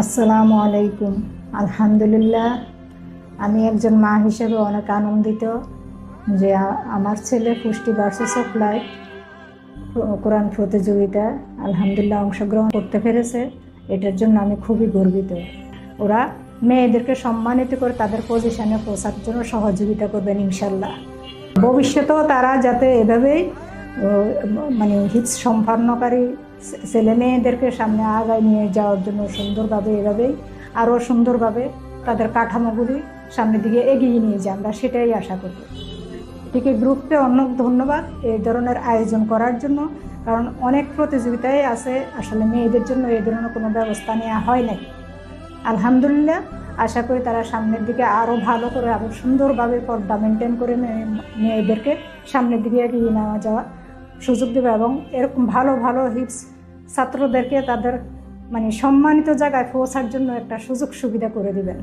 আসসালামু আলাইকুম। আলহামদুলিল্লাহ, আমি একজন মা হিসেবে অনেক আনন্দিত যে আমার ছেলে পুষ্টি ভার্সেস অফ কোরআন প্রতিযোগিতা আলহামদুলিল্লাহ অংশগ্রহণ করতে পেরেছে। এটার জন্য আমি খুবই গর্বিত। ওরা মেয়েদেরকে সম্মানিত করে তাদের পজিশনে পৌঁছার জন্য সহযোগিতা করবেন ইনশাল্লাহ ভবিষ্যতেও তারা যাতে এভাবেই মানে হিপস সম্পন্নকারী ছেলে মেয়েদেরকে সামনে আগায় নিয়ে যাওয়ার জন্য সুন্দরভাবে এভাবেই আরও সুন্দরভাবে তাদের কাঠামোগুলি সামনের দিকে এগিয়ে নিয়ে যায়। আমরা সেটাই আশা করি ঠিক এই গ্রুপকে অনেক ধন্যবাদ এই ধরনের আয়োজন করার জন্য, কারণ অনেক প্রতিযোগিতায় আছে, আসলে মেয়েদের জন্য এই ধরনের কোনো ব্যবস্থা নেওয়া হয় নাই। আলহামদুলিল্লাহ, আশা করি তারা সামনের দিকে আরও ভালো করে, আরও সুন্দরভাবে পর্দা মেনটেন করে মেয়ে- মেয়েদেরকে সামনের দিকে এগিয়ে নেওয়া যাওয়া সুযোগ দেবে এবং এরকম ভালো ভালো হিপস ছাত্রদেরকে তাদের মানে সম্মানিত জায়গায় পৌঁছার জন্য একটা সুযোগ সুবিধা করে দিবেন।